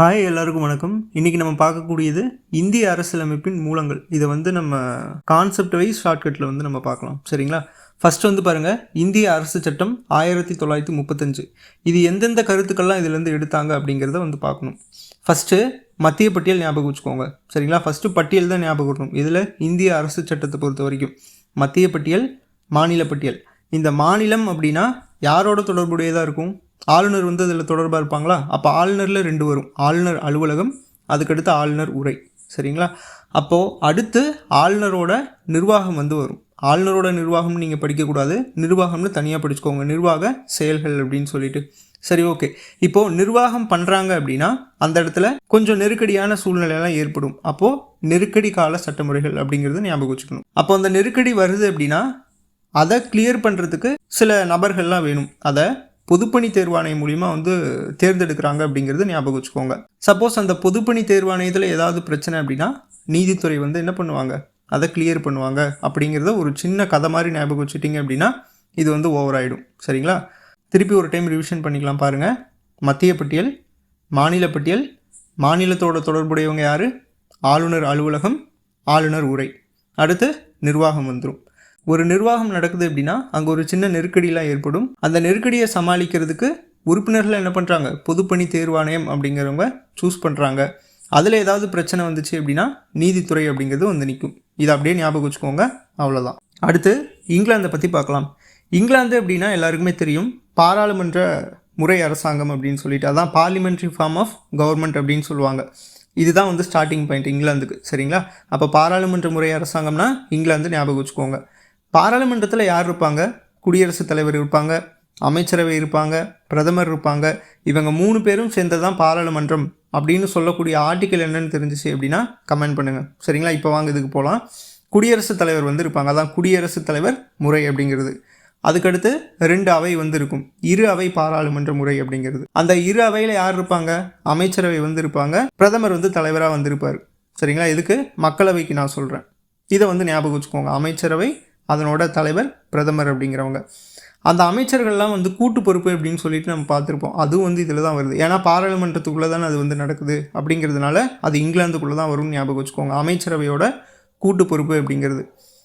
Hi எல்லாருக்கும் வணக்கம். இன்னைக்கு நம்ம பார்க்கக்கூடியது இந்திய அரசியலமைப்பின் மூலங்கள். இதை வந்து நம்ம கான்செப்ட் வைஸ் ஷார்ட்கட்டில் வந்து நம்ம பார்க்கலாம். சரிங்களா? ஃபஸ்ட் வந்து பாருங்கள் இந்திய அரசு சட்டம் ஆயிரத்தி தொள்ளாயிரத்தி முப்பத்தஞ்சு. இது எந்தெந்த கருத்துக்கள்லாம் இதுலேருந்து எடுத்தாங்க அப்படிங்கிறத வந்து பார்க்கணும். ஃபஸ்ட்டு மத்திய பட்டியல் ஞாபகம் வச்சுக்கோங்க. சரிங்களா? ஃபஸ்ட்டு பட்டியல் தான் ஞாபகம் வரணும். இதில் இந்திய அரசு சட்டத்தை பொறுத்த வரைக்கும். மத்திய பட்டியல் மாநில பட்டியல். இந்த மாநிலம் அப்படின்னா யாரோட தொடர்புடையதாக இருக்கும்? ஆளுநர் வந்து அதில் தொடர்பாக இருப்பாங்களா? அப்போ ஆளுநரில் ரெண்டு வரும். ஆளுநர் அலுவலகம் அதுக்கடுத்து ஆளுநர் உரை. சரிங்களா? அப்போது அடுத்து ஆளுநரோட நிர்வாகம் வந்து வரும். ஆளுநரோட நிர்வாகம் நீங்கள் படிக்கக்கூடாது. நிர்வாகம்னு தனியாக படிச்சுக்கோங்க. நிர்வாக செயல்கள் அப்படின்னு சொல்லிட்டு. சரி ஓகே. இப்போது நிர்வாகம் பண்ணுறாங்க அப்படின்னா அந்த இடத்துல கொஞ்சம் நெருக்கடியான சூழ்நிலையெல்லாம் ஏற்படும். அப்போது நெருக்கடி கால சட்டமுறைகள் அப்படிங்கிறத ஞாபகம் வச்சுக்கணும். அப்போ அந்த நெருக்கடி வருது அப்படின்னா அதை கிளியர் பண்ணுறதுக்கு சில நபர்கள்லாம் வேணும். அதை பொதுப்பணி தேர்வாணையம் மூலிமா வந்து தேர்ந்தெடுக்கிறாங்க அப்படிங்கிறது ஞாபகம் வச்சுக்கோங்க. சப்போஸ் அந்த பொதுப்பணி தேர்வாணையத்தில் ஏதாவது பிரச்சனை அப்படின்னா நீதித்துறை வந்து என்ன பண்ணுவாங்க? அதை கிளியர் பண்ணுவாங்க. அப்படிங்கிறத ஒரு சின்ன கதை மாதிரி ஞாபகம் வச்சுட்டிங்க அப்படின்னா இது வந்து ஓவர் ஆகிடும் சரிங்களா? திருப்பி ஒரு டைம் ரிவிஷன் பண்ணிக்கலாம் பாருங்கள் மத்திய பட்டியல் மாநில பட்டியல் மாநிலத்தோட தொடர்புடையவங்க யார்? ஆளுநர் அலுவலகம் ஆளுநர் உரை. அடுத்து நிர்வாகம் வந்துடும் ஒரு நிர்வாகம் நடக்குது அப்படின்னா அங்கே ஒரு சின்ன நெருக்கடியெலாம் ஏற்படும். அந்த நெருக்கடியை சமாளிக்கிறதுக்கு உறுப்பினர்கள் என்ன பண்ணுறாங்க பொதுப்பணி தேர்வாணையம் அப்படிங்கிறவங்க சூஸ் பண்ணுறாங்க அதில் ஏதாவது பிரச்சனை வந்துச்சு அப்படின்னா நீதித்துறை அப்படிங்கிறது வந்து நிற்கும் இதை அப்படியே ஞாபகம் வச்சுக்கோங்க. அவ்வளோதான் அடுத்து இங்கிலாந்தை பற்றி பார்க்கலாம். இங்கிலாந்து அப்படின்னா எல்லாருக்குமே தெரியும். பாராளுமன்ற முறை அரசாங்கம் அப்படின்னு சொல்லிட்டு அதான் பார்லிமெண்ட்ரி ஃபார்ம் ஆஃப் கவர்மெண்ட் அப்படின்னு சொல்லுவாங்க. இதுதான் வந்து ஸ்டார்டிங் பாயிண்ட் இங்கிலாந்துக்கு. சரிங்களா? அப்போ பாராளுமன்ற முறை அரசாங்கம்னா இங்கிலாந்து ஞாபகம் வச்சுக்கோங்க. பாராளுமன்றத்தில் யார் இருப்பாங்க? குடியரசுத் தலைவர் இருப்பாங்க அமைச்சரவை இருப்பாங்க பிரதமர் இருப்பாங்க. இவங்க மூணு பேரும் சேர்ந்தது தான் பாராளுமன்றம் அப்படின்னு சொல்லக்கூடிய ஆர்டிக்கல் என்னன்னு தெரிஞ்சிச்சு அப்படின்னா கமெண்ட் பண்ணுங்கள் சரிங்களா? இப்போ வாங்க இதுக்கு போகலாம் குடியரசுத் தலைவர் வந்து இருப்பாங்க. அதான் குடியரசுத் தலைவர் முறை அப்படிங்கிறது. அதுக்கடுத்து ரெண்டு அவை வந்து இருக்கும். இரு அவை பாராளுமன்ற முறை அப்படிங்கிறது. அந்த இரு அவையில் யார் இருப்பாங்க? அமைச்சரவை வந்து இருப்பாங்க பிரதமர் வந்து தலைவராக வந்திருப்பார். சரிங்களா? இதுக்கு மக்களவைக்கு நான் சொல்கிறேன் இதை வந்து ஞாபகம் வச்சுக்கோங்க. அமைச்சரவை அதனோட தலைவர் பிரதமர் அப்படிங்கிறவங்க. அந்த அமைச்சர்கள்லாம் வந்து கூட்டு பொறுப்பு அப்படின்னு சொல்லிட்டு நம்ம பார்த்துருப்போம். அதுவும் வந்து இதில் தான் வருது. ஏன்னா பாராளுமன்றத்துக்குள்ளே தானே அது வந்து நடக்குது அப்படிங்கிறதுனால அது இங்கிலாந்துக்குள்ளே தான் வரும்னு ஞாபகம் வச்சுக்கோங்க. அமைச்சரவையோட கூட்டு பொறுப்பு அப்படிங்கிறது.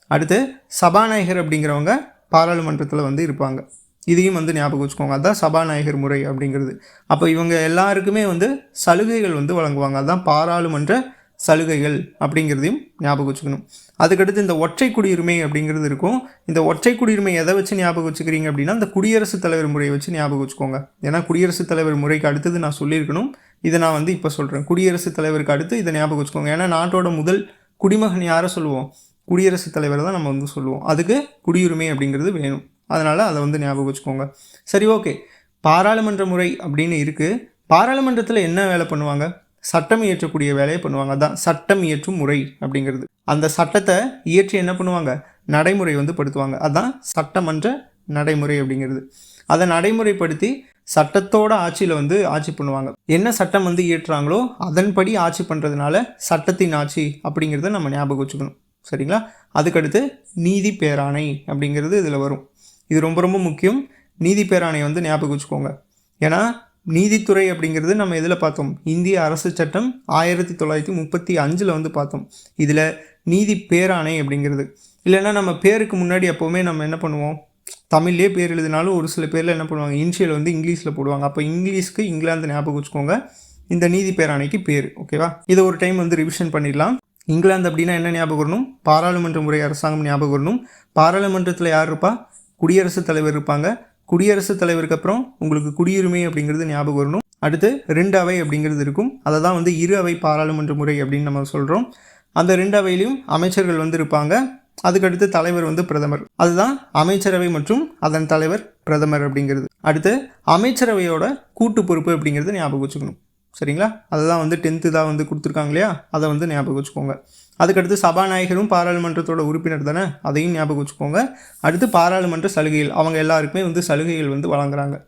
அடுத்து சபாநாயகர் அப்படிங்கிறவங்க பாராளுமன்றத்தில் வந்து இருப்பாங்க. இதையும் வந்து ஞாபகம் வச்சுக்கோங்க. அதுதான் சபாநாயகர் முறை அப்படிங்கிறது. அப்போ இவங்க எல்லாருக்குமே வந்து சலுகைகள் வந்து வழங்குவாங்க. அதுதான் பாராளுமன்ற சலுகைகள் அப்படிங்கிறதையும் ஞாபகம் வச்சுக்கணும். அதுக்கடுத்து இந்த ஒற்றை குடியுரிமை அப்படிங்கிறது இருக்கும். இந்த ஒற்றை குடியுரிமை எதை வச்சு ஞாபகம் வச்சுக்கிறீங்க அப்படின்னா இந்த குடியரசுத் தலைவர் முறையை வச்சு ஞாபகம் வச்சுக்கோங்க. ஏன்னா குடியரசுத் தலைவர் முறைக்கு அடுத்தது நான் சொல்லியிருக்கணும். இதை நான் வந்து இப்போ சொல்கிறேன் குடியரசுத் தலைவருக்கு அடுத்து இதை ஞாபகம் வச்சுக்கோங்க. ஏன்னா நாட்டோட முதல் குடிமகன் யாரை சொல்லுவோம்? குடியரசுத் தலைவர் தான் நம்ம வந்து சொல்லுவோம். அதுக்கு குடியுரிமை அப்படிங்கிறது வேணும். அதனால் அதை வந்து ஞாபகம் வச்சுக்கோங்க. சரி ஓகே. பாராளுமன்ற முறை அப்படின்னு இருக்குது பாராளுமன்றத்தில் என்ன வேலை பண்ணுவாங்க? சட்டம் இயற்றக்கூடிய வேலையை பண்ணுவாங்க. அதான் சட்டம் இயற்றும் முறை அப்படிங்கிறது. அந்த சட்டத்தை இயற்றி என்ன பண்ணுவாங்க? நடைமுறை வந்து படுத்துவாங்க. அதான் சட்டமன்ற நடைமுறை அப்படிங்கிறது. அதை நடைமுறைப்படுத்தி சட்டத்தோட ஆட்சியில் வந்து ஆட்சி பண்ணுவாங்க. என்ன சட்டம் வந்து இயற்றுறாங்களோ அதன்படி ஆட்சி பண்ணுறதுனால சட்டத்தின் ஆட்சி அப்படிங்கிறத நம்ம ஞாபகம் வச்சுக்கணும். சரிங்களா? அதுக்கடுத்து நீதி பேராணை அப்படிங்கிறது இதில் வரும். இது ரொம்ப ரொம்ப முக்கியம். நீதி பேராணை வந்து ஞாபகம் வச்சுக்கோங்க. ஏன்னா நீதித்துறை அப்படிங்கிறது நம்ம எதில் பார்த்தோம்? இந்திய அரசு சட்டம் ஆயிரத்தி தொள்ளாயிரத்தி முப்பத்தி அஞ்சில் வந்து பார்த்தோம். இதில் நீதி பேராணை அப்படிங்கிறது. இல்லைன்னா நம்ம பேருக்கு முன்னாடி எப்போவுமே நம்ம என்ன பண்ணுவோம்? தமிழ்லேயே பேர் எழுதினாலும் ஒரு சில பேரில் என்ன பண்ணுவாங்க? இனிஷியல் வந்து இங்கிலீஷில் போடுவாங்க. அப்போ இங்கிலீஷ்க்கு இங்கிலாந்து ஞாபகம் வச்சுக்கோங்க. இந்த நீதி பேராணைக்கு பேர் ஓகேவா இதை ஒரு டைம் வந்து ரிவிஷன் பண்ணிடலாம். இங்கிலாந்து அப்படின்னா என்ன ஞாபகம் வரணும்? பாராளுமன்ற முறை அரசாங்கம் ஞாபகம் வரணும். பாராளுமன்றத்தில் யார் இருப்பா? குடியரசுத் தலைவர் இருப்பாங்க. குடியரசுத் தலைவருக்கு அப்புறம் உங்களுக்கு குடியுரிமை அப்படிங்கிறது ஞாபகம் வரணும். அடுத்து ரெண்டு அவை அப்படிங்கிறது இருக்கும். அதை தான் வந்து இரு அவை பாராளுமன்ற முறை அப்படின்னு நம்ம சொல்கிறோம் அந்த ரெண்டு அவையிலையும் அமைச்சர்கள் வந்து இருப்பாங்க. அதுக்கடுத்து தலைவர் வந்து பிரதமர். அதுதான் அமைச்சரவை மற்றும் அதன் தலைவர் பிரதமர் அப்படிங்கிறது. அடுத்து அமைச்சரவையோட கூட்டு பொறுப்பு அப்படிங்கிறது ஞாபகம் வச்சுக்கணும். சரிங்களா? அதுதான் வந்து டென்த்து தான் வந்து கொடுத்துருக்காங்க இல்லையா? அதை வந்து ஞாபகம் வச்சுக்கோங்க. அதுக்கடுத்து சபாநாயகரும் பாராளுமன்றத்தோட உறுப்பினர் தானே? அதையும் ஞாபகம் வச்சுக்கோங்க. அடுத்து பாராளுமன்ற சலுகைகள். அவங்க எல்லாருக்குமே வந்து சலுகைகள் வந்து வழங்குறாங்க.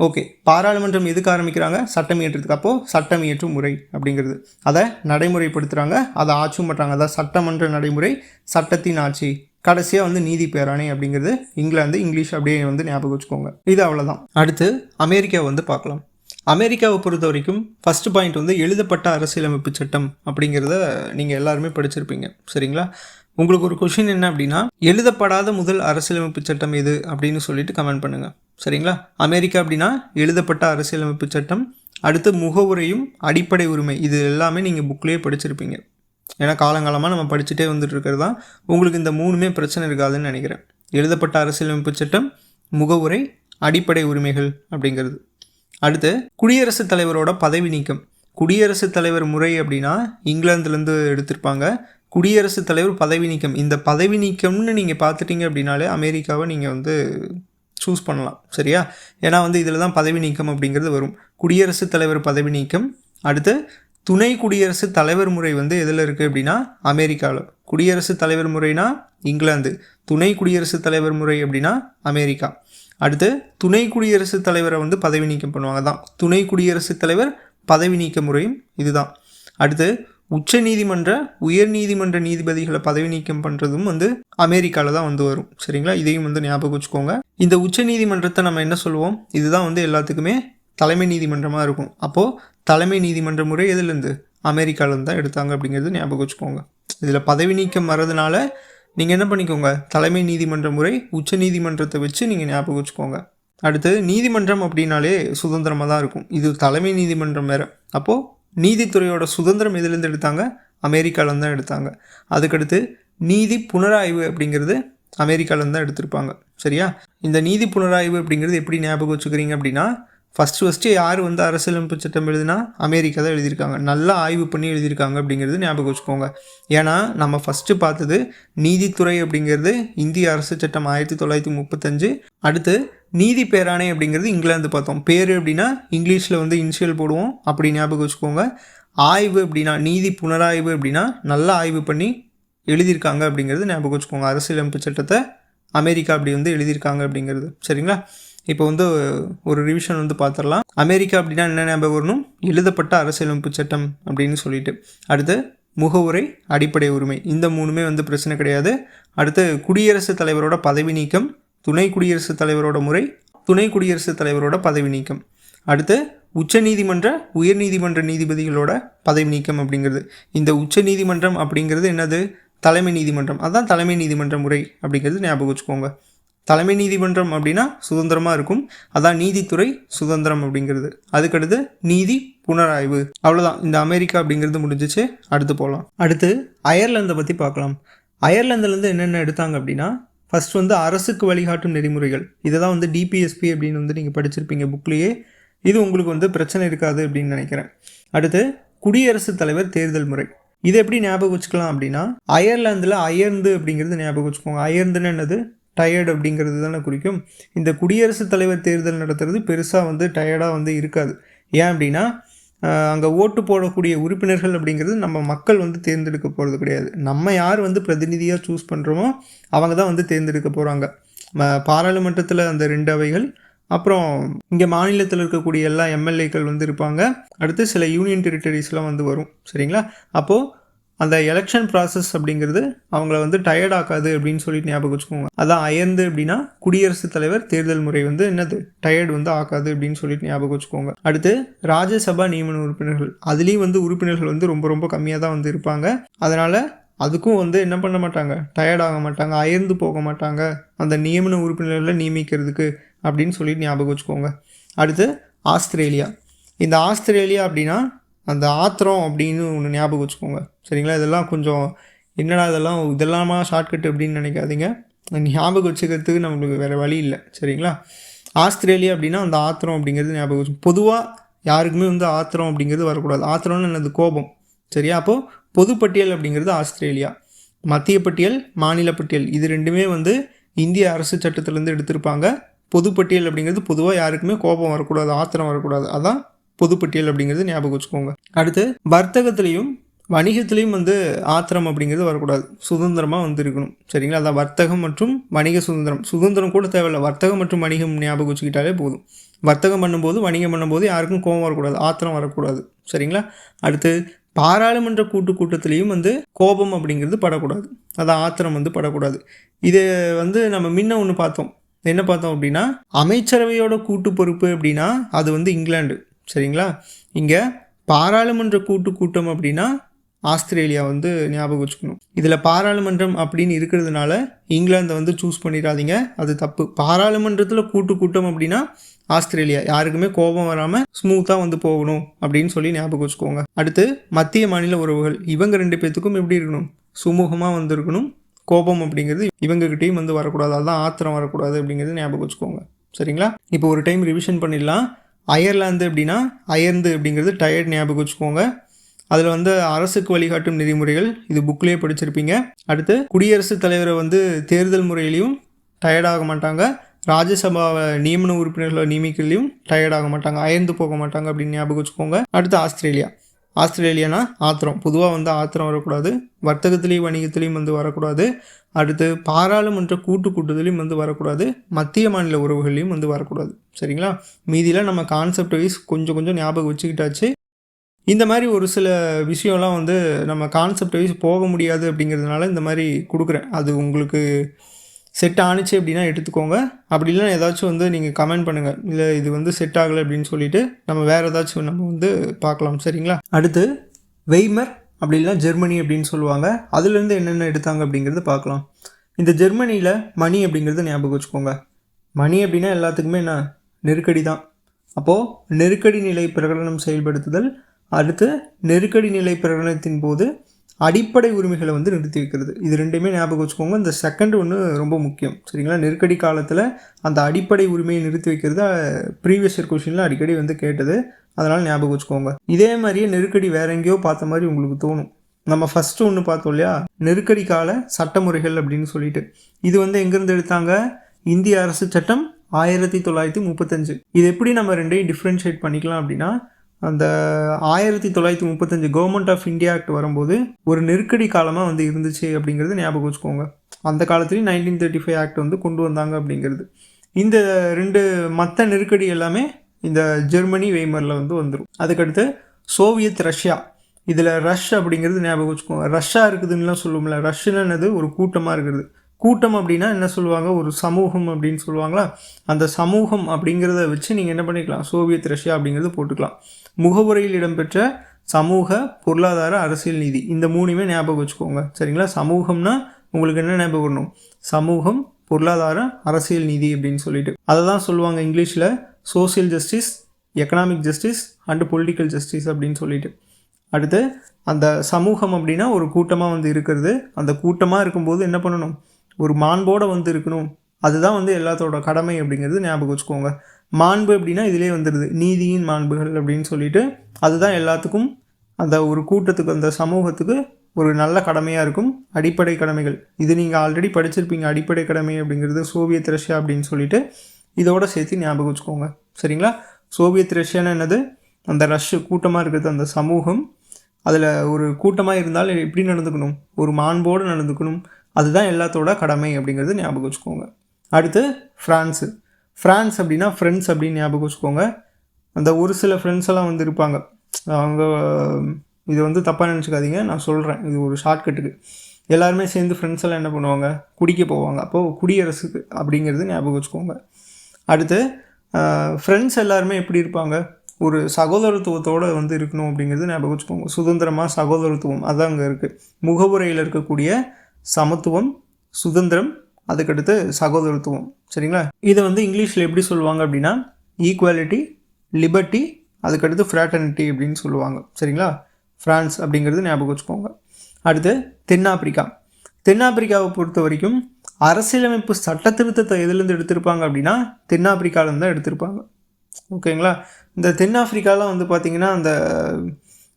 ஓகே. பாராளுமன்றம் எதுக்கு ஆரம்பிக்கிறாங்க? சட்டம் இயற்றதுக்கு அப்போது சட்டம் இயற்றும் முறை அப்படிங்கிறது. அதை நடைமுறைப்படுத்துகிறாங்க அதை ஆட்சியும் பண்ணுறாங்க அதாவது சட்டமன்ற நடைமுறை சட்டத்தின் ஆட்சி. கடைசியாக வந்து நீதி பேராணை அப்படிங்கிறது இங்கிலாந்து இங்கிலீஷ் அப்படியே வந்து ஞாபகம் வச்சுக்கோங்க. இது அவ்வளோதான் அடுத்து அமெரிக்கா வந்து பார்க்கலாம். அமெரிக்காவை பொறுத்த வரைக்கும் ஃபர்ஸ்ட் பாயிண்ட் வந்து எழுதப்பட்ட அரசியலமைப்பு சட்டம் அப்படிங்கிறத நீங்கள் எல்லாருமே படிச்சிருப்பீங்க. சரிங்களா? உங்களுக்கு ஒரு கொஷின் என்ன அப்படின்னா எழுதப்படாத முதல் அரசியலமைப்பு சட்டம் எது அப்படின்னு சொல்லிட்டு கமெண்ட் பண்ணுங்கள் சரிங்களா? அமெரிக்கா அப்படின்னா எழுதப்பட்ட அரசியலமைப்பு சட்டம் அடுத்து முகவுரையும் அடிப்படை உரிமை இது எல்லாமே நீங்கள் புக்லேயே படிச்சிருப்பீங்க. ஏன்னா காலங்காலமாக நம்ம படிச்சுட்டே வந்துட்டு இருக்கிறது தான் உங்களுக்கு இந்த மூணுமே பிரச்சனை இருக்காதுன்னு நினைக்கிறேன். எழுதப்பட்ட அரசியலமைப்பு சட்டம் முகவுரை அடிப்படை உரிமைகள் அப்படிங்கிறது. அடுத்து குடியரசுத் தலைவரோட பதவி நீக்கம். குடியரசுத் தலைவர் முறை அப்படின்னா இங்கிலாந்துலேருந்து எடுத்திருப்பாங்க. குடியரசுத் தலைவர் பதவி நீக்கம். இந்த பதவி நீக்கம்னு நீங்கள் பார்த்துட்டீங்க அப்படின்னாலே அமெரிக்காவை நீங்கள் வந்து சூஸ் பண்ணலாம். சரியா? ஏன்னா வந்து இதில் தான் பதவி நீக்கம் அப்படிங்கிறது வரும். குடியரசுத் தலைவர் பதவி நீக்கம். அடுத்து துணை குடியரசுத் தலைவர் முறை வந்து எதில் இருக்குது அப்படின்னா அமெரிக்காவில் குடியரசுத் தலைவர் முறைனா இங்கிலாந்து. துணை குடியரசுத் தலைவர் முறை அப்படின்னா அமெரிக்கா. அடுத்து துணை குடியரசுத் தலைவரை வந்து பதவி நீக்கம் பண்ணுவாங்க. தான் துணை குடியரசுத் தலைவர் பதவி நீக்க முறையும் இதுதான். அடுத்து உச்ச நீதிமன்ற உயர் நீதிமன்ற நீதிபதிகளை பதவி நீக்கம் பண்ணுறதும் வந்து அமெரிக்காவில் தான் வந்து வரும். சரிங்களா? இதையும் வந்து ஞாபகம் வச்சுக்கோங்க. இந்த உச்ச நீதிமன்றத்தை நம்ம என்ன சொல்லுவோம்? இதுதான் வந்து எல்லாத்துக்குமே தலைமை நீதிமன்றமாக இருக்கும். அப்போது தலைமை நீதிமன்ற முறை எதுலேருந்து அமெரிக்காவிலேருந்து தான் எடுத்தாங்க அப்படிங்கிறது ஞாபகம் வச்சுக்கோங்க. இதில் பதவி நீக்கம் வர்றதுனால நீங்கள் என்ன பண்ணிக்கோங்க? தலைமை நீதிமன்ற முறை உச்ச நீதிமன்றத்தை வச்சு நீங்கள் ஞாபகம் வச்சுக்கோங்க. அடுத்தது நீதிமன்றம் அப்படின்னாலே சுதந்திரமாக தான் இருக்கும். இது தலைமை நீதிமன்றம் வேறு. அப்போது நீதித்துறையோட சுதந்திரம் எதுலேருந்து எடுத்தாங்க? அமெரிக்காவிலேருந்து தான் எடுத்தாங்க. அதுக்கடுத்து நீதி புனராய்வு அப்படிங்கிறது அமெரிக்காவிலேருந்து தான் எடுத்திருப்பாங்க. சரியா? இந்த நீதி புனராய்வு அப்படிங்கிறது எப்படி ஞாபகம் வச்சுக்கிறீங்க அப்படின்னா ஃபஸ்ட்டு ஃபஸ்ட்டு யார் வந்து அரசியலமைப்பு சட்டம் எழுதுனா? அமெரிக்கா தான் எழுதியிருக்காங்க. நல்லா ஆய்வு பண்ணி எழுதியிருக்காங்க அப்படிங்கிறது ஞாபகம் வச்சுக்கோங்க. ஏன்னா நம்ம ஃபஸ்ட்டு பார்த்தது நீதித்துறை அப்படிங்கிறது இந்திய அரசு சட்டம் ஆயிரத்தி தொள்ளாயிரத்தி முப்பத்தஞ்சு. அடுத்து நீதி பேராணை அப்படிங்கிறது இங்கிலாந்து பார்த்தோம். பேர் அப்படின்னா இங்கிலீஷில் வந்து இனிஷியல் போடுவோம். அப்படி ஞாபகம் வச்சுக்கோங்க. ஆய்வு அப்படின்னா நீதி புனராய்வு அப்படின்னா நல்லா ஆய்வு பண்ணி எழுதியிருக்காங்க அப்படிங்கிறது ஞாபகம் வச்சுக்கோங்க. அரசியலமைப்பு சட்டத்தை அமெரிக்கா அப்படி வந்து எழுதியிருக்காங்க அப்படிங்கிறது. சரிங்களா? இப்போ வந்து ஒரு ரிவிஷன் வந்து பார்த்துடலாம். அமெரிக்கா அப்படின்னா என்ன ஞாபகம் வரணும்? எழுதப்பட்ட அரசியலமைப்பு சட்டம் அப்படின்னு சொல்லிட்டு. அடுத்து முகவுரை அடிப்படை உரிமை. இந்த மூணுமே வந்து பிரச்சனை கிடையாது. அடுத்து குடியரசுத் தலைவரோட பதவி நீக்கம் துணை குடியரசுத் தலைவரோட முறை துணை குடியரசுத் தலைவரோட பதவி நீக்கம். அடுத்து உச்ச நீதிமன்ற உயர்நீதிமன்ற நீதிபதிகளோட பதவி நீக்கம் அப்படிங்கிறது. இந்த உச்ச நீதிமன்றம் அப்படிங்கிறது என்னது? தலைமை நீதிமன்றம். அதான் தலைமை நீதிமன்ற முறை அப்படிங்கிறது ஞாபகம் வச்சுக்கோங்க. தலைமை நீதிமன்றம் அப்படின்னா சுதந்திரமாக இருக்கும். அதான் நீதித்துறை சுதந்திரம் அப்படிங்கிறது. அதுக்கடுத்து நீதி புனராய்வு. அவ்வளோதான் இந்த அமெரிக்கா அப்படிங்கிறது முடிஞ்சிச்சு. அடுத்து போகலாம் அடுத்து அயர்லாந்தை பற்றி பார்க்கலாம். அயர்லாந்துலேருந்து என்னென்ன எடுத்தாங்க அப்படின்னா ஃபர்ஸ்ட் வந்து அரசுக்கு வழிகாட்டும் நெறிமுறைகள். இதை தான் வந்து டிபிஎஸ்பி அப்படின்னு வந்து நீங்கள் படிச்சிருப்பீங்க புக்லேயே. இது உங்களுக்கு வந்து பிரச்சனை இருக்காது அப்படின்னு நினைக்கிறேன். அடுத்து குடியரசுத் தலைவர் தேர்தல் முறை. இது எப்படி ஞாபகம் வச்சுக்கலாம் அப்படின்னா அயர்லாந்தில் அயர்ந்து அப்படிங்கிறது ஞாபகம் வச்சுக்கோங்க. அயர்ந்துன்னு என்னது? டயர்டு அப்படிங்கிறது தானே குறிக்கும். இந்த குடியரசுத் தலைவர் தேர்தல் நடத்துறது பெருசாக வந்து டயர்டாக வந்து இருக்காது. ஏன் அப்படின்னா அங்கே ஓட்டு போடக்கூடிய உறுப்பினர்கள் அப்படிங்கிறது நம்ம மக்கள் வந்து தேர்ந்தெடுக்க போகிறது கிடையாது. நம்ம யார் வந்து பிரதிநிதியாக சூஸ் பண்ணுறோமோ அவங்க தான் வந்து தேர்ந்தெடுக்க போகிறாங்க பாராளுமன்றத்தில் அந்த ரெண்டு அவைகள் அப்புறம் இங்கே மாநிலத்தில் இருக்கக்கூடிய எல்லா எம்எல்ஏக்கள் வந்து இருப்பாங்க. அடுத்து சில யூனியன் டெரிட்டரிஸ்லாம் வந்து வரும். சரிங்களா? அப்போது அந்த எலெக்ஷன் ப்ராசஸ் அப்படிங்கிறது அவங்கள வந்து டயர்ட் ஆக்காது அப்படின்னு சொல்லிட்டு ஞாபகம் வச்சுக்கோங்க. அதான் அயர்ந்து அப்படின்னா குடியரசுத் தலைவர் தேர்தல் முறை வந்து என்னது? டயர்டு வந்து ஆக்காது அப்படின்னு சொல்லிட்டு ஞாபகம் வச்சுக்கோங்க. அடுத்து ராஜ்யசபா நியமன உறுப்பினர்கள். அதுலேயும் வந்து உறுப்பினர்கள் வந்து ரொம்ப ரொம்ப கம்மியாக தான் வந்து இருப்பாங்க. அதனால் அதுக்கும் வந்து என்ன பண்ண மாட்டாங்க? டயர்ட் ஆக மாட்டாங்க அயர்ந்து போக மாட்டாங்க. அந்த நியமன உறுப்பினர்களை நியமிக்கிறதுக்கு அப்படின்னு சொல்லிட்டு ஞாபகம் வச்சுக்கோங்க. அடுத்து ஆஸ்திரேலியா. இந்த ஆஸ்திரேலியா அப்படின்னா அந்த ஆத்திரம் அப்படின்னு ஒன்று ஞாபகம் வச்சுக்கோங்க. சரிங்களா? இதெல்லாம் கொஞ்சம் என்னடா இதெல்லாம் இதெல்லாமா ஷார்ட்கட் அப்படின்னு நினைக்காதீங்க. ஞாபகம் வச்சுக்கிறதுக்கு நம்மளுக்கு வேறு வழி இல்லை. சரிங்களா? ஆஸ்திரேலியா அப்படின்னா அந்த ஆத்திரம் அப்படிங்கிறது ஞாபகம் வச்சு பொதுவாக யாருக்குமே வந்து ஆத்திரம் அப்படிங்கிறது வரக்கூடாது. ஆத்திரம்னு என்னது? கோபம். சரியா? அப்போது பொதுப்பட்டியல் அப்படிங்கிறது ஆஸ்திரேலியா. மத்திய பட்டியல் மாநில பட்டியல். இது ரெண்டுமே வந்து இந்திய அரசு சட்டத்திலேருந்து எடுத்திருப்பாங்க. பொதுப்பட்டியல் அப்படிங்கிறது பொதுவாக யாருக்குமே கோபம் வரக்கூடாது ஆத்திரம் வரக்கூடாது. அதான் பொதுப்பட்டியல் அப்படிங்கிறது ஞாபகம் வச்சுக்கோங்க. அடுத்து வர்த்தகத்துலேயும் வணிகத்துலேயும் வந்து ஆத்திரம் அப்படிங்கிறது வரக்கூடாது. சுதந்திரமாக வந்து இருக்கணும் சரிங்களா? அதான் வர்த்தகம் மற்றும் வணிக சுதந்திரம். சுதந்திரம் கூட தேவையில்லை. வர்த்தகம் மற்றும் வணிகம் ஞாபகம் வச்சுக்கிட்டாலே போதும். வர்த்தகம் பண்ணும்போது வணிகம் பண்ணும்போது யாருக்கும் கோபம் வரக்கூடாது. ஆத்திரம் வரக்கூடாது. சரிங்களா? அடுத்து பாராளுமன்ற கூட்டு கூட்டத்திலையும் வந்து கோபம் அப்படிங்கிறது படக்கூடாது. அதான் ஆத்திரம் வந்து படக்கூடாது. இது வந்து நம்ம முன்ன ஒன்று பார்த்தோம். என்ன பார்த்தோம் அப்படின்னா அமைச்சரவையோட கூட்டு பொறுப்பு அப்படின்னா அது வந்து இங்கிலாந்து. சரிங்களா? இங்கே பாராளுமன்ற கூட்டு கூட்டம் அப்படின்னா ஆஸ்திரேலியா வந்து ஞாபகம் வச்சுக்கணும். இதில் பாராளுமன்றம் அப்படின்னு இருக்கிறதுனால இங்கிலாந்தை வந்து சூஸ் பண்ணிடாதீங்க. அது தப்பு. பாராளுமன்றத்தில் கூட்டு கூட்டம் அப்படின்னா ஆஸ்திரேலியா. யாருக்குமே கோபம் வராமல் ஸ்மூத்தாக வந்து போகணும் அப்படின்னு சொல்லி ஞாபகம் வச்சுக்கோங்க. அடுத்து மத்திய மாநில உறவுகள். இவங்க ரெண்டு பேர்த்துக்கும் எப்படி இருக்கணும்? சுமூகமாக வந்திருக்கணும் கோபம் அப்படிங்கிறது இவங்ககிட்டையும் வந்து வரக்கூடாது. அதான் ஆத்திரம் வரக்கூடாது அப்படிங்கிறது ஞாபகம் வச்சுக்கோங்க. சரிங்களா? இப்போ ஒரு டைம் ரிவிஷன் பண்ணிடலாம். அயர்லாந்து அப்படின்னா அயர்ந்து அப்படிங்கிறது டயர்ட் ஞாபகம் வச்சுக்கோங்க. அதில் வந்து அரசுக்கு வழிகாட்டும் நெறிமுறைகள் இது புக்லேயே படிச்சிருப்பீங்க. அடுத்து குடியரசுத் தலைவரை வந்து தேர்தல் முறையிலையும் டயர்டாக மாட்டாங்க. ராஜ்யசபாவை நியமன உறுப்பினர்களை நியமிக்கிறதுலையும் டயர்டாக மாட்டாங்க. அயர்ந்து போக மாட்டாங்க அப்படின்னு ஞாபகம் வச்சுக்கோங்க. அடுத்து ஆஸ்திரேலியா. ஆஸ்திரேலியானா? ஆத்திரம். பொதுவாக வந்து ஆத்திரம் வரக்கூடாது. வர்த்தகத்துலேயும் வணிகத்துலேயும் வந்து வரக்கூடாது. அடுத்து பாராளுமன்ற கூட்டு கூட்டத்திலையும் வந்து வரக்கூடாது. மத்திய மாநில உறவுகள்லையும் வந்து வரக்கூடாது. சரிங்களா? மீதியில் நம்ம கான்செப்ட் வைஸ் கொஞ்சம் கொஞ்சம் ஞாபகம் வச்சுக்கிட்டாச்சு. இந்த மாதிரி ஒரு சில விஷயம்லாம் வந்து நம்ம கான்செப்ட் வைஸ் போக முடியாது அப்படிங்கிறதுனால இந்த மாதிரி கொடுக்குறேன். அது உங்களுக்கு செட் ஆணுச்சு அப்படின்னா எடுத்துக்கோங்க. அப்படி இல்லைன்னா ஏதாச்சும் வந்து நீங்கள் கமெண்ட் பண்ணுங்கள் இல்லை இது வந்து செட் ஆகலை அப்படின்னு சொல்லிட்டு நம்ம வேறு ஏதாச்சும் நம்ம வந்து பார்க்கலாம். சரிங்களா? அடுத்து வெய்மர் அப்படி இல்லைனா ஜெர்மனி அப்படின்னு சொல்லுவாங்க. அதுலேருந்து என்னென்ன எடுத்தாங்க அப்படிங்கிறத பார்க்கலாம். இந்த ஜெர்மனியில் மணி அப்படிங்கிறத ஞாபகம் வச்சுக்கோங்க. மணி அப்படின்னா எல்லாத்துக்குமே என்ன? நெருக்கடி தான். அப்போது நெருக்கடி நிலை பிரகடனம் செயல்படுத்துதல். அடுத்து நெருக்கடி நிலை பிரகடனத்தின் போது அடிப்படை உரிமைகளை வந்து நிறுத்தி வைக்கிறது. இது ரெண்டுமே ஞாபகம் வச்சுக்கோங்க. இந்த செகண்ட் ஒன்று ரொம்ப முக்கியம். சரிங்களா? நெருக்கடி காலத்தில் அந்த அடிப்படை உரிமையை நிறுத்தி வைக்கிறது ப்ரீவியஸ் இயர் கொஷினில் அடிக்கடி வந்து கேட்டது. அதனால் ஞாபகம் வச்சுக்கோங்க. இதே மாதிரியே நெருக்கடி வேற எங்கேயோ பார்த்த மாதிரி உங்களுக்கு தோணும். நம்ம ஃபஸ்ட்டு ஒன்று பார்த்தோம் இல்லையா? நெருக்கடி கால சட்டமுறைகள் அப்படின்னு சொல்லிட்டு. இது வந்து எங்கேருந்து எடுத்தாங்க? இந்திய அரசு சட்டம் ஆயிரத்தி தொள்ளாயிரத்தி முப்பத்தஞ்சு. இது எப்படி நம்ம ரெண்டையும் டிஃப்ரென்ஷியேட் பண்ணிக்கலாம் அப்படின்னா அந்த ஆயிரத்தி தொள்ளாயிரத்தி முப்பத்தஞ்சு கவர்மெண்ட் ஆஃப் இந்தியா ஆக்ட் வரும்போது ஒரு நெருக்கடி காலமாக வந்து இருந்துச்சு அப்படிங்கிறது ஞாபகம் வச்சுக்கோங்க. அந்த காலத்துலேயும் நைன்டீன் தேர்ட்டி ஃபைவ் ஆக்ட் வந்து கொண்டு வந்தாங்க அப்படிங்கிறது. இந்த ரெண்டு மற்ற நெருக்கடி எல்லாமே இந்த ஜெர்மனி வெய்மரில் வந்து வந்துடும் அதுக்கடுத்து சோவியத் ரஷ்யா இதில் ரஷ் அப்படிங்கிறது ஞாபகம் வச்சுக்கோங்க. ரஷ்ஷாக இருக்குதுன்னுலாம் சொல்லுவோம்ல. ரஷ்ஷுன்னு ஒரு கூட்டமாக இருக்கிறது. கூட்டம் அப்படின்னா என்ன சொல்லுவாங்க? ஒரு சமூகம் அப்படின்னு சொல்லுவாங்களா? அந்த சமூகம் அப்படிங்கிறத வச்சு நீங்கள் என்ன பண்ணிக்கலாம்? சோவியத் ரஷ்யா அப்படிங்கிறது போட்டுக்கலாம். முகவுரையில் இடம்பெற்ற சமூக பொருளாதார அரசியல் நீதி. இந்த மூணுமே ஞாபகம் வச்சுக்கோங்க. சரிங்களா? சமூகம்னா உங்களுக்கு என்ன ஞாபகம் வரணும்? சமூகம் பொருளாதார அரசியல் நீதி அப்படின்னு சொல்லிட்டு. அதை தான் சொல்லுவாங்க இங்கிலீஷில் social justice economic justice and political justice அப்படின்னு சொல்லிட்டு. அடுத்து அந்த சமூகம் அப்படின்னா ஒரு கூட்டமாக வந்து இருக்கிறது. அந்த கூட்டமாக இருக்கும்போது என்ன பண்ணணும்? ஒரு மாண்போடு வந்து இருக்கணும். அதுதான் வந்து எல்லாத்தோட கடமை அப்படிங்கிறது ஞாபகம் வச்சுக்கோங்க. மாண்பு அப்படின்னா இதிலே வந்துடுது. நீதியின் மாண்புகள் அப்படின்னு சொல்லிட்டு அதுதான் எல்லாத்துக்கும் அந்த ஒரு கூட்டத்துக்கு அந்த சமூகத்துக்கு ஒரு நல்ல கடமையாக இருக்கும். அடிப்படை கடமைகள். இது நீங்கள் ஆல்ரெடி படிச்சிருப்பீங்க. அடிப்படை கடமை அப்படிங்கிறது சோவியத் ரஷ்யா அப்படின்னு சொல்லிட்டு இதோட சேர்த்து ஞாபகம் வச்சுக்கோங்க. சரிங்களா? சோவியத் ரஷ்யான்னு என்னது? அந்த ரஷ் கூட்டமாக இருக்கிறது அந்த சமூகம். அதில் ஒரு கூட்டமாக இருந்தால் எப்படி நடந்துக்கணும்? ஒரு மாண்போடு நடந்துக்கணும். அதுதான் எல்லாத்தோட கடமை அப்படிங்கிறது ஞாபகம் வச்சுக்கோங்க. அடுத்து ஃப்ரான்ஸு ஃப்ரான்ஸ் அப்படின்னா ஃப்ரெண்ட்ஸ் அப்படின்னு ஞாபகம் வச்சுக்கோங்க. அந்த ஒரு சில ஃப்ரெண்ட்ஸ் எல்லாம் வந்து இருப்பாங்க. அவங்க இது வந்து தப்பாக நினச்சிக்காதீங்க. நான் சொல்கிறேன் இது ஒரு ஷார்ட்கட்டுக்கு எல்லாருமே சேர்ந்து ஃப்ரெண்ட்ஸ் எல்லாம் என்ன பண்ணுவாங்க? குடிக்க போவாங்க. அப்போது குடியரசுக்கு அப்படிங்கிறது ஞாபகம் வச்சுக்கோங்க. அடுத்து ஃப்ரெண்ட்ஸ் எல்லாருமே எப்படி இருப்பாங்க? ஒரு சகோதரத்துவத்தோடு வந்து இருக்கணும் அப்படிங்கிறது ஞாபகம் வச்சுக்கோங்க. சுதந்திரமாக சகோதரத்துவம். அதான் அங்கே இருக்குது முகவுரையில் இருக்கக்கூடிய சமத்துவம் சுதந்திரம் அதுக்கடுத்து சகோதரத்துவம். சரிங்களா? இதை வந்து இங்கிலீஷில் எப்படி சொல்லுவாங்க அப்படின்னா ஈக்குவாலிட்டி லிபர்ட்டி அதுக்கடுத்து ஃப்ராட்டர்னிட்டி அப்படின்னு சொல்லுவாங்க. சரிங்களா? ஃப்ரான்ஸ் அப்படிங்கிறது ஞாபகம் வச்சுக்கோங்க. அடுத்து தென்னாப்பிரிக்கா. தென்னாப்பிரிக்காவை பொறுத்த வரைக்கும் அரசியலமைப்பு சட்ட திருத்தத்தை எதுலேருந்து எடுத்திருப்பாங்க அப்படின்னா தென்னாப்பிரிக்காவிலேருந்து தான் எடுத்திருப்பாங்க. ஓகேங்களா? இந்த தென்னாப்பிரிக்காலாம் வந்து பார்த்திங்கன்னா அந்த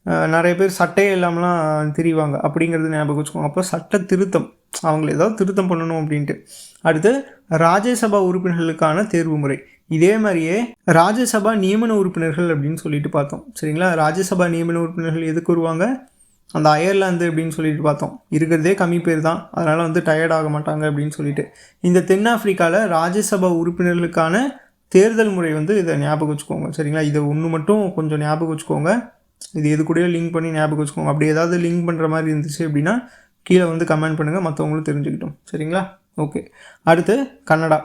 நிறைய பேர் சட்டையே இல்லாமலாம் திரிவாங்க. அப்படிங்கிறது ஞாபகம் வச்சுக்கோங்க. அப்போ சட்ட திருத்தம். அவங்களை ஏதாவது திருத்தம் பண்ணணும் அப்படின்ட்டு. அடுத்து ராஜ்யசபா உறுப்பினர்களுக்கான தேர்வு முறை. இதே மாதிரியே ராஜ்யசபா நியமன உறுப்பினர்கள் அப்படின்னு சொல்லிட்டு பார்த்தோம். சரிங்களா? ராஜ்யசபா நியமன உறுப்பினர்கள் எதுக்கு வருவாங்க? அந்த அயர்லாந்து அப்படின்னு சொல்லிட்டு பார்த்தோம். இருக்கிறதே கம்மி பேர் தான். அதனால் வந்து டயர்ட் ஆக மாட்டாங்க அப்படின்னு சொல்லிட்டு. இந்த தென்னாப்பிரிக்காவில் ராஜ்யசபா உறுப்பினர்களுக்கான தேர்தல் முறை வந்து இதை ஞாபகம் வச்சுக்கோங்க. சரிங்களா? இதை ஒன்று மட்டும் கொஞ்சம் ஞாபகம் வச்சுக்கோங்க. இது எது கூடயோ லிங்க் பண்ணி ஞாபகம் வச்சுக்கோங்க. அப்படி ஏதாவது லிங்க் பண்ணுற மாதிரி இருந்துச்சு அப்படின்னா கீழே வந்து கமெண்ட் பண்ணுங்கள் மற்றவங்களும் தெரிஞ்சுக்கிட்டோம். சரிங்களா? ஓகே அடுத்து கன்னடா.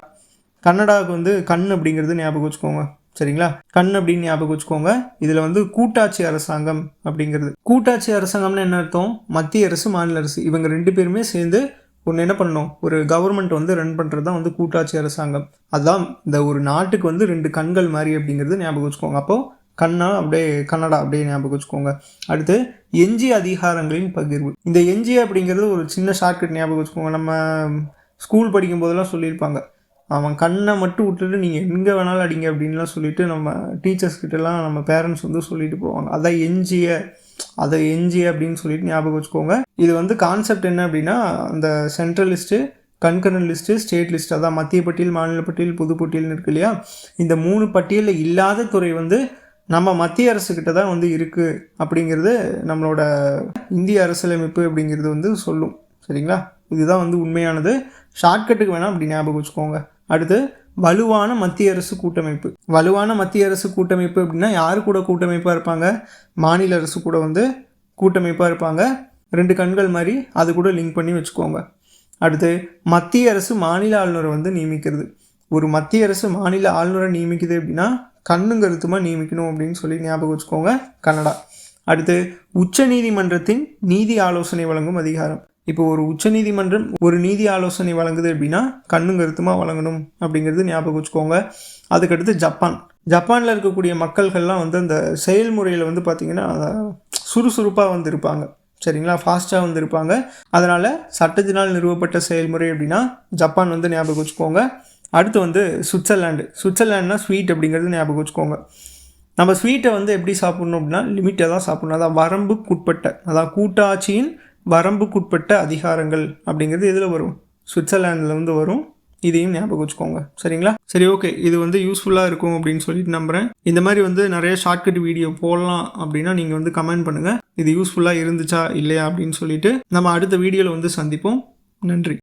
கன்னடாவுக்கு வந்து கண் அப்படிங்கிறது ஞாபகம் வச்சுக்கோங்க. சரிங்களா? கண் அப்படின்னு ஞாபகம் வச்சுக்கோங்க. இதில் வந்து கூட்டாட்சி அரசாங்கம் அப்படிங்கிறது. கூட்டாட்சி அரசாங்கம்னு என்ன அர்த்தம்? மத்திய அரசு மாநில அரசு. இவங்க ரெண்டு பேருமே சேர்ந்து ஒன்று என்ன பண்ணணும்? ஒரு கவர்மெண்ட் வந்து ரன் பண்ணுறது தான் வந்து கூட்டாட்சி அரசாங்கம். அதுதான் இந்த ஒரு நாட்டுக்கு வந்து ரெண்டு கண்கள் மாதிரி அப்படிங்கிறது ஞாபகம் வச்சுக்கோங்க. அப்போது கண்ணா அப்படியே கன்னடா அப்படியே ஞாபகம் வச்சுக்கோங்க. அடுத்து எஞ்சிய அதிகாரங்களின் பகிர்வு. இந்த எஞ்சி அப்படிங்கிறது ஒரு சின்ன ஷார்ட்கட் ஞாபகம் வச்சுக்கோங்க. நம்ம ஸ்கூல் படிக்கும் போதெல்லாம் சொல்லியிருப்பாங்க. அவன் கண்ணை மட்டும் விட்டுட்டு நீங்கள் எங்கே வேணாலும் அடிங்க அப்படின்லாம் சொல்லிட்டு நம்ம டீச்சர்ஸ் கிட்டலாம் நம்ம பேரண்ட்ஸ் வந்து சொல்லிட்டு போவாங்க. அதான் எஞ்சிய அதை எஞ்சிய அப்படின்னு சொல்லிட்டு ஞாபகம் வச்சுக்கோங்க. இது வந்து கான்செப்ட் என்ன அப்படின்னா அந்த central list concurrent list state list அதான் மத்திய பட்டியல் மாநில பட்டியல் புது பட்டியல்னு இருக்கு இல்லையா? இந்த மூணு பட்டியலில் இல்லாத துறை வந்து நம்ம மத்திய அரசுக்கிட்ட தான் வந்து இருக்குது அப்படிங்கிறது நம்மளோட இந்திய அரசியலமைப்பு அப்படிங்கிறது வந்து சொல்லும். சரிங்களா? இதுதான் வந்து உண்மையானது. ஷார்ட்கட்டுக்கு வேணால் அப்படி ஞாபகம் வச்சுக்கோங்க. அடுத்து வலுவான மத்திய அரசு கூட்டமைப்பு. வலுவான மத்திய அரசு கூட்டமைப்பு அப்படின்னா யார் கூட கூட்டமைப்பாக இருப்பாங்க? மாநில அரசு கூட வந்து கூட்டமைப்பாக இருப்பாங்க. ரெண்டு கண்கள் மாதிரி அது கூட லிங்க் பண்ணி வச்சுக்கோங்க. அடுத்து மத்திய அரசு மாநில ஆளுநரை வந்து நியமிக்கிறது. ஒரு மத்திய அரசு மாநில ஆளுநரை நியமிக்குது அப்படின்னா கண்ணும் கருத்துமாக நியமிக்கணும் அப்படின்னு சொல்லி ஞாபகம் வச்சுக்கோங்க கன்னடா. அடுத்து உச்ச நீதிமன்றத்தின் நீதி ஆலோசனை வழங்கும் அதிகாரம். இப்போ ஒரு உச்சநீதிமன்றம் ஒரு நீதி ஆலோசனை வழங்குது அப்படின்னா கண்ணும் கருத்துமாக வழங்கணும் அப்படிங்கிறது ஞாபகம் வச்சுக்கோங்க. அதுக்கடுத்து ஜப்பான். ஜப்பானில் இருக்கக்கூடிய மக்கள்கள்லாம் வந்து அந்த செயல்முறையில் வந்து பார்த்திங்கன்னா சுறுசுறுப்பாக வந்து இருப்பாங்க சரிங்களா? ஃபாஸ்ட்டாக வந்து இருப்பாங்க அதனால் சட்டத்தினால் நிறுவப்பட்ட செயல்முறை அப்படின்னா ஜப்பான் வந்து ஞாபகம் வச்சுக்கோங்க. அடுத்து வந்து சுவிட்சர்லாண்டு. சுவிட்சர்லாண்ட்னா ஸ்வீட் அப்படிங்கிறது ஞாபகம் வச்சுக்கோங்க. நம்ம ஸ்வீட்டை வந்து எப்படி சாப்பிட்ணும் அப்படின்னா லிமிட்டாக தான் சாப்பிட்ணும். அதான் வரம்புக்குட்பட்ட அதான் கூட்டாட்சியின் வரம்புக்குட்பட்ட அதிகாரங்கள் அப்படிங்கிறது இதில் வரும்? சுவிட்சர்லாண்டில் வந்து வரும். இதையும் ஞாபகம் வச்சுக்கோங்க. சரிங்களா? சரி ஓகே இது வந்து யூஸ்ஃபுல்லாக இருக்கும் அப்படின்னு சொல்லிட்டு நம்புகிறேன் இந்த மாதிரி வந்து நிறைய ஷார்ட்கட் வீடியோ போடலாம் அப்படின்னா நீங்கள் வந்து கமெண்ட் பண்ணுங்கள் இது யூஸ்ஃபுல்லாக இருந்துச்சா இல்லையா அப்படின்னு சொல்லிட்டு நம்ம அடுத்த வீடியோவில் வந்து சந்திப்போம். நன்றி.